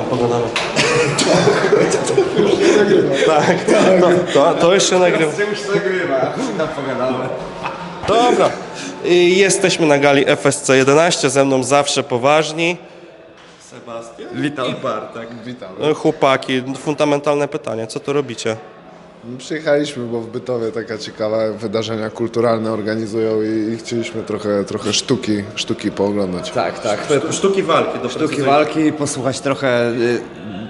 tam pogadamy. tak, to, to, to jeszcze nagrywa. już nagrywa. Tam pogadamy. Dobra. I jesteśmy na gali FSC 11, ze mną zawsze poważni. Sebastian Witam. i Bartek. Witam. No, Chłopaki, fundamentalne pytanie, co tu robicie? Przyjechaliśmy, bo w Bytowie taka ciekawe wydarzenia kulturalne organizują i, i chcieliśmy trochę, trochę sztuki, sztuki pooglądać. Tak, tak. Sztuki walki, do Sztuki walki, posłuchać trochę y,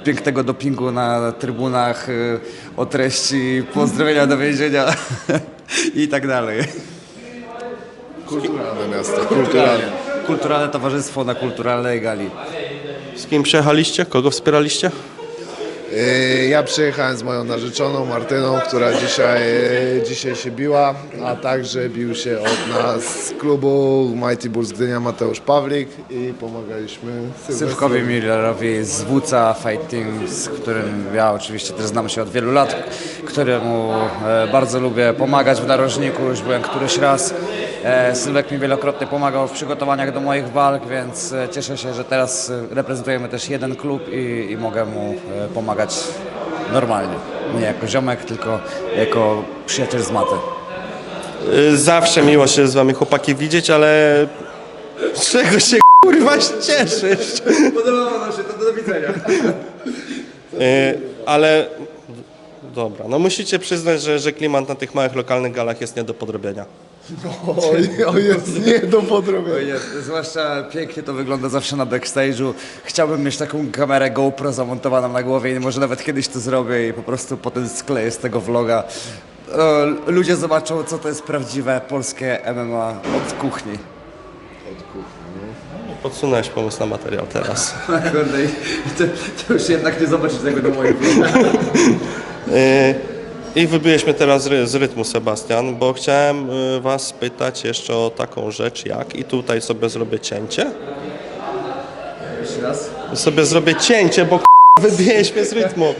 pięknego dopingu na trybunach, y, o treści pozdrowienia do więzienia i tak dalej. Kulturalne miasto, kulturalne. Kulturalne towarzystwo na kulturalnej gali. Z kim przyjechaliście? Kogo wspieraliście? Yy, Ja przyjechałem z moją narzeczoną Martyną, która dzisiaj, yy, dzisiaj się biła, a także bił się od nas z klubu Mighty Bulls Gdynia Mateusz Pawlik i pomagaliśmy Sylwkowi Millerowi z WCA Fight Team, z którym ja oczywiście też znam się od wielu lat, któremu e, bardzo lubię pomagać w narożniku, już byłem któryś raz. E, Sylwek mi wielokrotnie pomagał w przygotowaniach do moich walk, więc e, cieszę się, że teraz e, reprezentujemy też jeden klub i, i mogę mu pomagać normalnie. Nie jako ziomek, tylko jako przyjaciel z maty. Zawsze miło się z wami chłopaki widzieć, ale z czego się kurwa cieszysz? Podobało nam się, to do widzenia. Ale dobra, no musicie przyznać, że, że klimat na tych małych lokalnych galach jest nie do podrobienia. Oj, oj, jest nie do podrobienia. Nie, zwłaszcza pięknie to wygląda zawsze na backstage'u. Chciałbym mieć taką kamerę GoPro zamontowaną na głowie i może nawet kiedyś to zrobię i po prostu potem skleję z tego vloga. O, ludzie zobaczą, co to jest prawdziwe polskie MMA od kuchni. Podsunąłeś pomysł na materiał teraz. Kurde, to, to już jednak nie zobaczysz tego do moich I wybiłeś mnie teraz ry- z rytmu, Sebastian, bo chciałem y, was spytać jeszcze o taką rzecz jak, i tutaj sobie zrobię cięcie, Jeszcze raz. sobie zrobię cięcie, bo k***a, wybiłeś mnie z rytmu.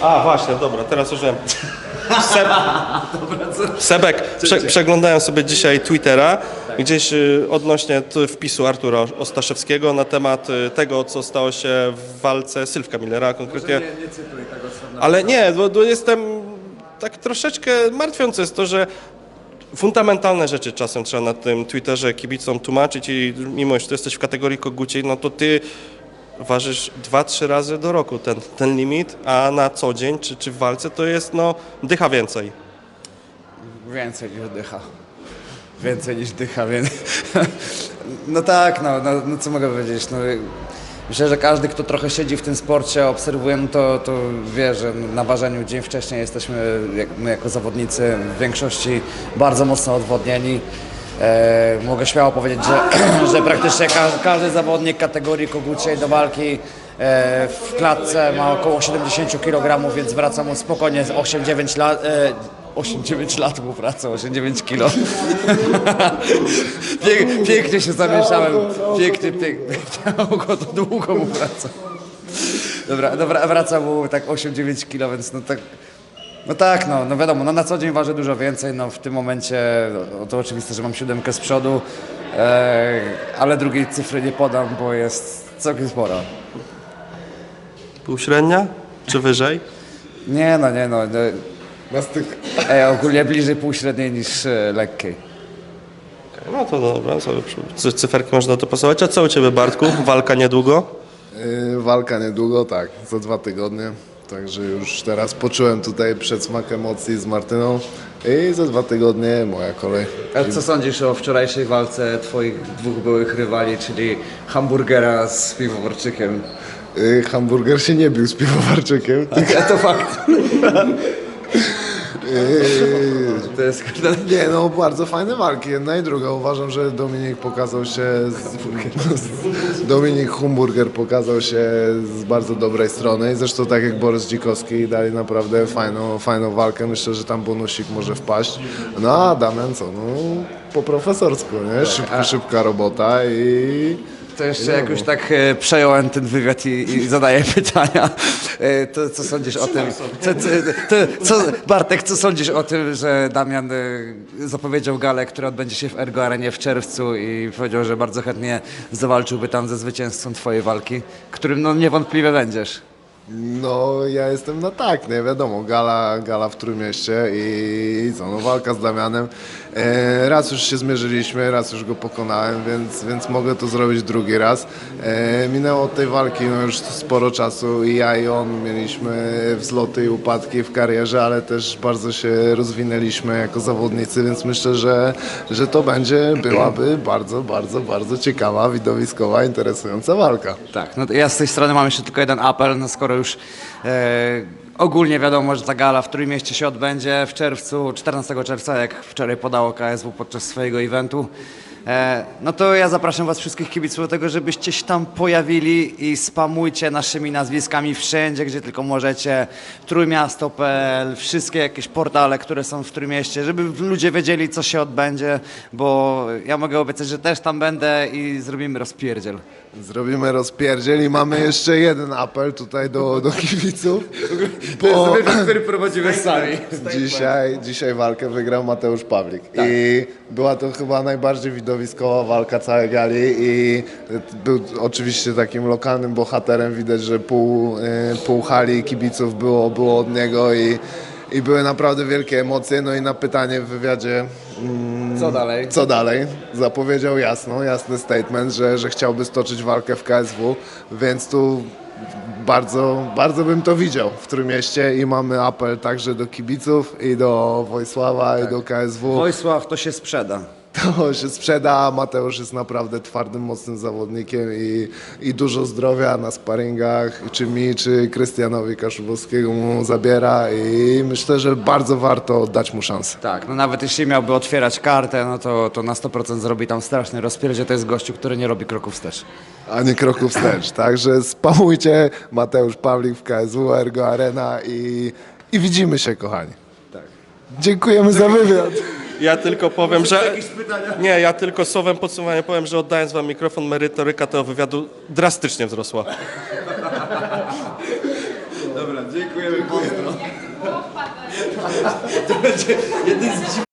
A, właśnie, dobra, teraz już wiem. Seb... Sebek, prze, przeglądałem sobie dzisiaj Twittera, gdzieś y, odnośnie t- wpisu Artura Ostaszewskiego na temat y, tego, co stało się w walce Sylwka Millera, konkretnie... nie cytuj tego, co Ale nie, bo, bo jestem tak troszeczkę martwiący. Jest to, że fundamentalne rzeczy czasem trzeba na tym Twitterze kibicom tłumaczyć i mimo, że ty jesteś w kategorii koguciej, no to ty ważysz dwa, trzy razy do roku ten, ten limit, a na co dzień czy, czy w walce to jest no dycha więcej. Więcej niż dycha. Więcej niż dycha, więc... No tak, no, no, no co mogę powiedzieć, no... Myślę, że każdy, kto trochę siedzi w tym sporcie, obserwuje, to, to wie, że na ważeniu dzień wcześniej jesteśmy, my jako zawodnicy, w większości bardzo mocno odwodnieni. E, mogę śmiało powiedzieć, że, że praktycznie każdy, każdy zawodnik kategorii koguciej do walki e, w klatce ma około 70 kg, więc wraca mu spokojnie z 8-9 lat. E, 8-9 lat mu wraca, 8-9 kilo. Pięk, pięknie się zamieszałem. Pięknie, pięknie. Długo, to długo mu wraca. Dobra, dobra, wraca mu tak 8-9 kilo, więc no tak. No tak, no, no wiadomo, no na co dzień waży dużo więcej, no w tym momencie no, to oczywiste, że mam siódemkę z przodu, e, ale drugiej cyfry nie podam, bo jest całkiem spora. Półśrednia czy wyżej? Nie no, nie no, no Na styk. e, ogólnie bliżej półśredniej niż e, lekkiej. No to dobra, sobie cyferki można dopasować. A co u Ciebie Bartku? Walka niedługo? Yy, Walka niedługo, tak, za dwa tygodnie. Także już teraz poczułem tutaj przedsmak emocji z Martyną i za dwa tygodnie moja kolej. A co sądzisz o wczorajszej walce twoich dwóch byłych rywali, czyli hamburgera z piwowarczykiem? Yy, hamburger się nie bił z piwowarczykiem. Ja to fakt. To jest Nie, no bardzo fajne walki, jedna i druga. Uważam, że Dominik pokazał się, z, Dominik Humburger pokazał się z bardzo dobrej strony. Zresztą tak jak Borys Dzikowski dali naprawdę fajną, fajną walkę. Myślę, że tam bonusik może wpaść. No a Damian co, no po profesorsku, nie? Szybko, szybka robota i To jeszcze jak już tak e, przejąłem ten wywiad i, i zadaję pytania, e, to co sądzisz o tym? Co, co, to, co, Bartek, co sądzisz o tym, że Damian e, zapowiedział galę, która odbędzie się w Ergo Arenie w czerwcu i powiedział, że bardzo chętnie zawalczyłby tam ze zwycięzcą twojej walki, którym no niewątpliwie będziesz. No, ja jestem na tak, nie wiadomo, gala, gala w Trójmieście i, i co, no walka z Damianem. E, raz już się zmierzyliśmy, raz już go pokonałem, więc, więc mogę to zrobić drugi raz. E, minęło od tej walki no już sporo czasu i ja i on mieliśmy wzloty i upadki w karierze, ale też bardzo się rozwinęliśmy jako zawodnicy, więc myślę, że, że to będzie, byłaby bardzo, bardzo, bardzo ciekawa, widowiskowa, interesująca walka. Tak, no ja z tej strony mam jeszcze tylko jeden apel, no skoro już e, ogólnie wiadomo, że ta gala w Trójmieście się odbędzie w czerwcu, 14 czerwca, jak wczoraj podało KSW podczas swojego eventu, no to ja zapraszam was wszystkich kibiców do tego, żebyście się tam pojawili i spamujcie naszymi nazwiskami wszędzie, gdzie tylko możecie, trójmiasto.pl, wszystkie jakieś portale, które są w Trójmieście, żeby ludzie wiedzieli, co się odbędzie, bo ja mogę obiecać, że też tam będę i zrobimy rozpierdziel. Zrobimy rozpierdziel i mamy jeszcze jeden apel tutaj do, do kibiców. Bo który prowadzimy sami. dzisiaj, dzisiaj walkę wygrał Mateusz Pawlik. I była to chyba najbardziej widowiskowa walka całej gali i był oczywiście takim lokalnym bohaterem. Widać, że pół, y, pół hali kibiców było, było od niego i, i były naprawdę wielkie emocje. No i na pytanie w wywiadzie mm, Co dalej? co dalej? Zapowiedział jasno, jasny statement, że, że chciałby stoczyć walkę w KSW, więc tu bardzo, bardzo bym to widział w Trójmieście i mamy apel także do kibiców i do Wojsława i do KSW. Wojsław to się sprzeda. To się sprzeda, Mateusz jest naprawdę twardym, mocnym zawodnikiem i, i dużo zdrowia na sparingach, czy mi, czy Krystianowi Kaszubowskiemu mu zabiera i myślę, że bardzo warto dać mu szansę. Tak, no nawet jeśli miałby otwierać kartę, no to, to na 100% zrobi tam straszny rozpierdzie. To jest gościu, który nie robi kroków wstecz. a nie kroków wstecz. Także spamujcie Mateusz Pawlik w KSW, Ergo Arena i, i widzimy się, kochani. Dziękujemy za wywiad. Ja tylko powiem, że... Nie, ja tylko słowem podsumowania powiem, że oddając wam mikrofon, merytoryka tego wywiadu drastycznie wzrosła. Dobra, dziękujemy. Pozdro. To będzie jeden z